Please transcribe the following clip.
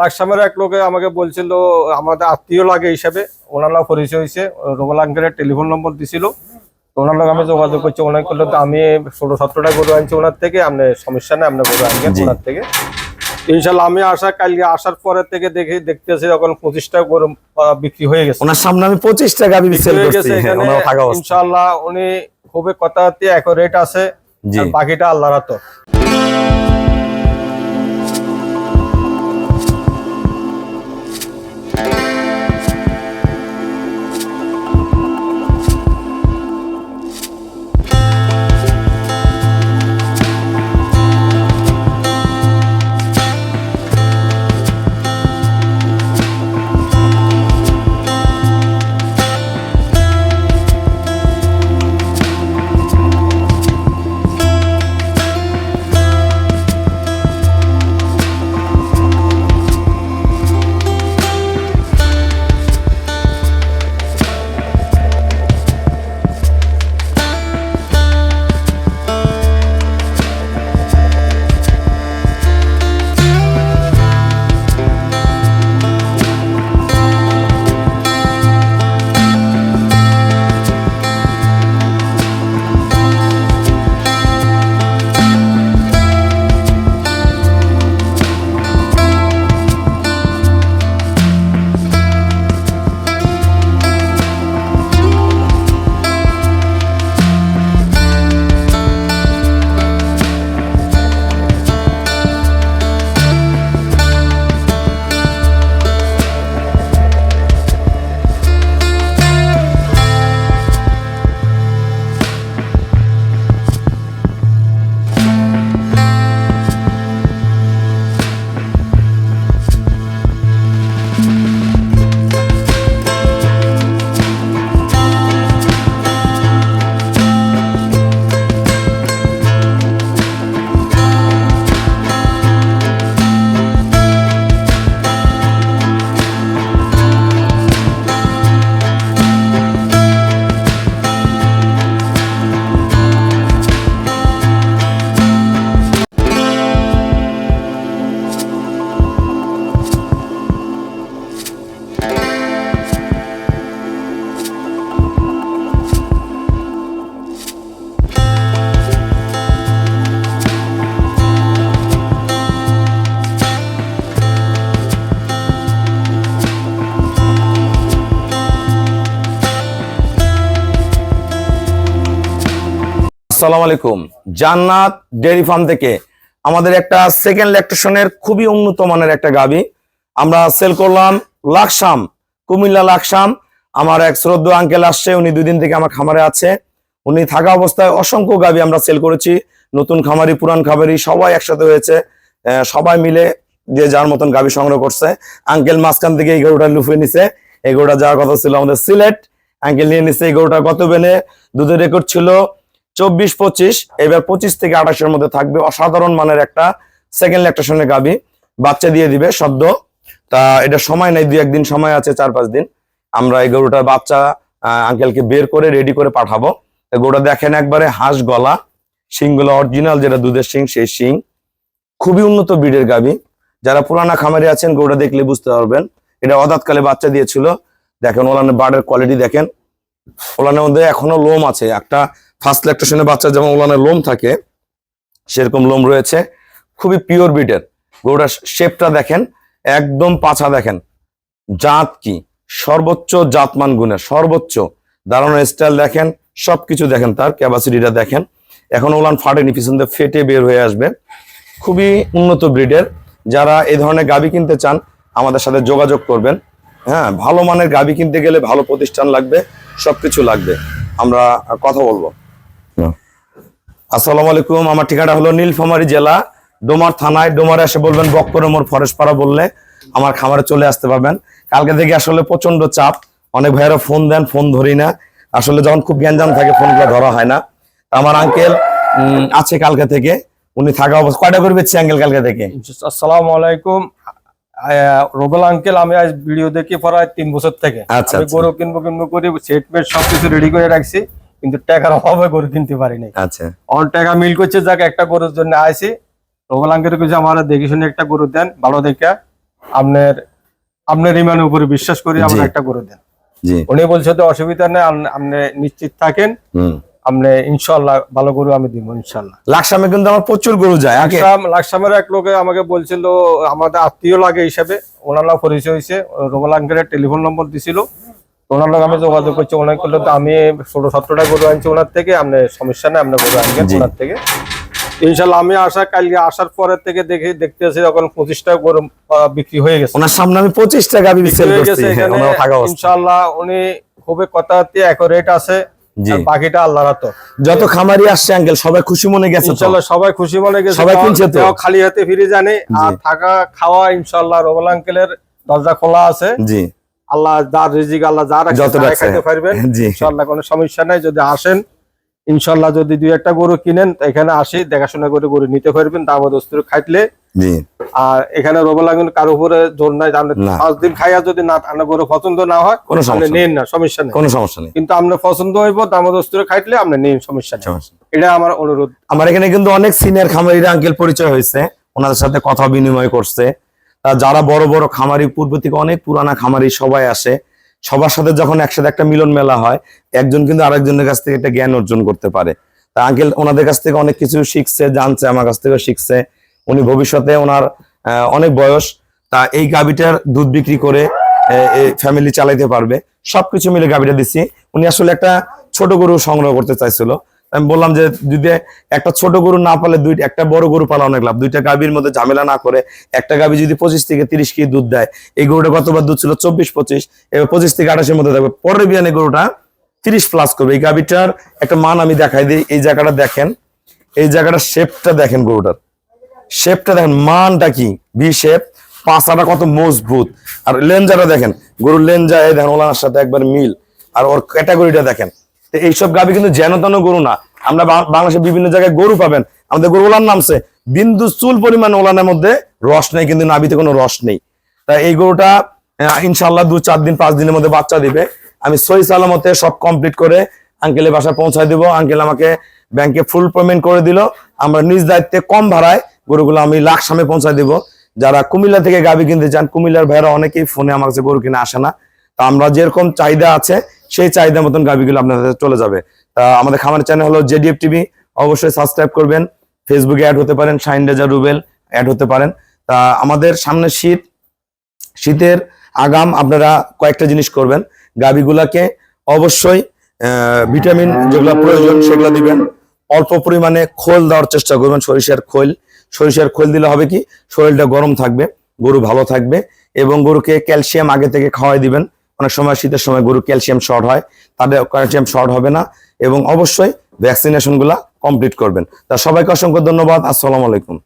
লাকসামের এক লোকে আমাকে বলছিল আমাদের আত্মীয় লাগে হিসাবে। ওনার নাম পরিচয় হয়েছে। রোবল আঙ্কেলের টেলিফোন নম্বর দিছিল। ওনার লোক আমি যোগাযোগ করছি। ওনার করল তো আমি ষোলো সতেরোটা গরু আনছি ওনার থেকে আপনি সমস্যা নেই আপনি গরু আনবেন জি। ওনার থেকে। ইনশাল্লাহ আমি আসা কালকে আসার পরে থেকে দেখে দেখতেছি এখন পঁচিশটা গরু বিক্রি হয়ে গেছে। ওনার সামনে আমি পঁচিশটা গাবি বিক্রি হয়ে ইনশাল্লাহ উনি খুবই কথাতে রেট আছে। বাকিটা আল্লাহর হাতে। আসসালামু আলাইকুম। জান্নাত ডেয়ারি ফার্ম থেকে আমাদের একটা সেকেন্ড ল্যাকটেশনের খুবই উন্নত মানের একটা গাবি। আমরা সেল করলাম লাকসাম, কুমিল্লা লাকসাম। আমার এক শ্রদ্ধ আঙ্কেল আসছে, উনি দুই দিন থেকে আমার খামারে আছে। উনি থাকা অবস্থায় অসংখ্য গাবি আমরা সেল করেছি। নতুন খামারি, পুরান খামারি, সবাই একসাথে হয়েছে। সবাই মিলে যে যার মতন গাবি সংগ্রহ করছে। আঙ্কেল মাঝখান থেকে এই গরুটা লুফে নিছে। এই গরুটা যাওয়ার কথা ছিল আমাদের সিলেট। আঙ্কেল নিয়ে নিছে এই গরুটা কত বেনে। দুধের রেকর্ড ছিল চব্বিশ, পঁচিশ, এবার পঁচিশ থেকে আঠাশের মধ্যে থাকবে অসাধারণ মানের একটা সেকেন্ড ল্যাকটেশনের গাবি বাচ্চা দিয়ে দিবে সদ্য। তা এটা সময় নেই, দুই একদিন সময় আছে, চার পাঁচ দিন। আমরা এই গরুটার বাচ্চা আঙ্কেলকে বের করে রেডি করে পাঠাবো। গরুটা দেখেন একবারে হাঁস গলা, শিংগুলো অরিজিনাল যেটা দুধের শিং, সেই শিং। খুবই উন্নত ব্রিডের গাবি যারা পুরানা খামারে আছেন, গরুটা দেখলে বুঝতে পারবেন। এটা অদাতকালে বাচ্চা দিয়েছিল। দেখেন ওলানের বার্ডের কোয়ালিটি দেখেন। ওলানের মধ্যে এখনও লোম আছে। একটা ফার্স্ট ল্যাকটেশনের বাচ্চা যেমন ওলানের লোম থাকে, সেরকম লোম রয়েছে। খুবই পিওর ব্রিডের গরুটার শেপটা দেখেন, একদম পাছা দেখেন। জাত কি? সর্বোচ্চ জাতমান গুণের, সর্বোচ্চ। দাঁড়ানোর স্টাইল দেখেন, সবকিছু দেখেন, তার ক্যাপাসিটিটা দেখেন। এখন ওলান ফাটেনি পিছন ফেটে বের হয়ে আসবে। খুবই উন্নত ব্রিডের যারা এই ধরনের গাবি কিনতে চান, আমাদের সাথে যোগাযোগ করবেন। হ্যাঁ ভালো মানের গাবি কিনতে গেলে ভালো প্রতিষ্ঠান লাগবে, সবকিছু লাগবে। আমরা কথা বলব। আসসালামু আলাইকুম। আমার ঠিকানা হলো নীলফামারী জেলা ডোমার থানায়। ডোমারে এসে বলবেন বক্কর মোর ফরেস্ট পাড়া বললে আমার খামারে চলে আসতে পারবেন। কালকে থেকে আসলে প্রচণ্ড চাপ। অনেক ভাইয়েরা ফোন দেন ফোন ধরি না। আসলে যখন খুব গ্যাঞ্জাম থাকে ফোনগুলো ধরা হয় না। আমার আঙ্কেল আছে কালকে থেকে। উনি থাকা অবস্থা কয়টা করে বেচছে আঙ্কেল কালকে থেকে? আসসালামু আলাইকুম। রোবেল আঙ্কেল আমি আজ ভিডিও দেখি প্রায় তিন বছর থেকে। আচ্ছা, আমি আচ্ছা। গরু কিনবো কিনবো করে সেট মেট সবকিছু রেডি করে রাখছি। কিন্তু টাকার অভাবে গরু কিনতে পারি নাই। আচ্ছা। অন টাকা মিল করছে যাকে একটা গরুর জন্য আইছি। রোবেল আঙ্কেল কিছু আমার দেখে শুনে একটা গরু দেন ভালো দেখে। আপনার আপনার ইমানের উপরে বিশ্বাস করি আমরা একটা করে দেন। উনি বলছে তো অসুবিধা নেই আপনি নিশ্চিত থাকেন। আপনি ইনশাল্লাহ ভালো গরু আমি দিব ইনশাল্লাহ লাকসামে কিন্তু আমার প্রচুর গরু যায় লাকসামের এক লোকে আমাকে বলছিল আমাদের আত্মীয় লাগে হিসাবে ওনারা পরিচয় হয়েছে রোগলাঙ্কের টেলিফোন নম্বর দিছিল। ওনার লোক আমি যোগাযোগ করছি ওনাকে করল তো আমি ষোলো সতেরোটা গরু আনছি ওনার থেকে আপনি সমস্যা নেই আপনি গরু আনবেন ওনার থেকে। ইনশাল্লাহ আমি আসা কালকে আসার পরের থেকে দেখে দেখতেছি যখন পঁচিশটা গরু বিক্রি হয়ে গেছে। ওনার সামনে আমি পঁচিশটা গাবি সেল করছি ওনার অবস্থা। ইনশাল্লাহ উনি খুবই আছে বাকিটা আল্লাহর হাতে। যত খামারি আসছে আঙ্কেল সবাই খুশি মনে গেছে সবাই খুশি মনে গেছে সবাই কিনছে তো? খালি হাতে ফিরে জানে আর থাকা খাওয়া ইনশাল্লাহ রবল আঙ্কেলের দরজা খোলা আছে। জি। আল্লাহ যার রিজিক আল্লাহ যা। খাইতে পারবেন ইনশাল্লাহ কোনো সমস্যা নাই। যদি আসেন ইনশাল্লাহ যদি দুই একটা গরু কিনেন এখানে আসি দেখাশোনা করে গরু নিতে পারবেন দাম দস্তুর খাইলে। আর এখানে রবল আঙ্কেল কারও উপরে জোর নাই পাঁচ দিন খাইয়া যদি না আপনার গরু পছন্দ না হয় কোনো আপনি সমস্যা নেই। নেন না সমস্যা নেই। কোনো সমস্যা নেই। কিন্তু আপনার পছন্দ হইব দাম দস্তুরে খাইলে আপনি নেন সমস্যা নেই। সমস্যা নেই। এটা আমার অনুরোধ। আমার এখানে কিন্তু অনেক সিনিয়র খামারিরা আঙ্কেল পরিচয় হয়েছে ওনাদের সাথে কথা বিনিময় করছে। যারা বড় বড় খামারি, পূর্ব থেকে অনেক পুরানা খামারি সবাই আসে, সবার সাথে যখন একসাথে একটা মিলন মেলা হয়, একজন কিন্তু আরেকজনের কাছ থেকে একটা জ্ঞান অর্জন করতে পারে। তা আঙ্কেল ওনাদের কাছ থেকে অনেক কিছু শিখছে, জানছে, আমার কাছ থেকে শিখছে। উনি ভবিষ্যতে ওনার অনেক বয়স, তা এই গাবিটার দুধ বিক্রি করে ফ্যামিলি চালাইতে পারবে। সবকিছু মিলে গাবিটা দিচ্ছি উনি আসলে একটা ছোট গরু সংগ্রহ করতে চাইছিল। আমি বললাম যে যদি একটা ছোট গরু না পালে দুই, একটা বড় গরু পালা অনেক লাভ। দুইটা গাভীর মধ্যে ঝামেলা না করে একটা গাভী যদি পঁচিশ থেকে তিরিশ কেজি দুধ দেয়, এই গরুটা গতবার দুধ ছিল চব্বিশ, পঁচিশ, এবার পঁচিশ থেকে আঠাশের মধ্যে থাকবে। পরের বিয়ানে গরুটা তিরিশ প্লাস করবে। এই গাভীটার একটা মান আমি দেখাই দিই, এই জায়গাটা দেখেন, এই জায়গাটার শেপটা দেখেন গরুটার। শেপটা দেখেন, মানটা কি? ভি শেপ পাঁচাটা কত মজবুত। আর লেঞ্জাটা দেখেন, গরুর লেঞ্জা এই দেখেন, ওলানার সাথে একবার মিল। আর ওর ক্যাটাগরিটা দেখেন এইসব গাবি কিন্তু যেন তেন গরু না। আমরা বাংলাদেশের বিভিন্ন জায়গায় গরু পাবেন। আমাদের গরু নামছে বিন্দু চুল পরিমাণ ওলানের মধ্যে রস নেই, কিন্তু নাবিতে কোনো রস নেই। তা এই গরুটা ইনশাল্লাহ দু চার দিন, পাঁচ দিনের মধ্যে বাচ্চা দিবে। আমি সই সালামতে সব কমপ্লিট করে আঙ্কেলের বাসায় পৌঁছায় দিব। আঙ্কেল আমাকে ব্যাংকে ফুল পেমেন্ট করে দিল। আমরা নিজ দায়িত্বে কম ভাড়ায় গরুগুলো আমি লাখ সামনে পৌঁছায় দিব। যারা কুমিল্লা থেকে গাবি কিনতে চান, কুমিল্লার ভাইরা অনেকেই ফোনে আমার কাছে গরু কিনে আসে না। তা আমরা যেরকম চাহিদা আছে সেই চাহিদা মতন গাবিগুলো আপনাদের চলে যাবে। তা আমাদের খামার চ্যানেল হলো জেডিএফ টিভি। অবশ্যই সাবস্ক্রাইব করবেন। ফেসবুকে অ্যাড হতে পারেন শাইন রেজা রুবেল অ্যাড হতে পারেন। তা আমাদের সামনে শীত, শীতের আগাম আপনারা কয়েকটা জিনিস করবেন। গাবিগুলাকে অবশ্যই ভিটামিন যেগুলো প্রয়োজন সেগুলো দিবেন। অল্প পরিমাণে খোল দেওয়ার চেষ্টা করবেন, সরিষার খোল। সরিষার খোল দিলে হবে কি? শরীরটা গরম থাকবে, গরু ভালো থাকবে এবং গরুকে ক্যালসিয়াম আগে থেকে খাওয়াই দিবেন। অনেক সময় শীতের সময় গরু ক্যালসিয়াম শর্ট হয়, তাদের ক্যালসিয়াম শর্ট হবে না এবং অবশ্যই ভ্যাকসিনেশনগুলো কমপ্লিট করবেন। তা সবাইকে অসংখ্য ধন্যবাদ, আসসালামু আলাইকুম।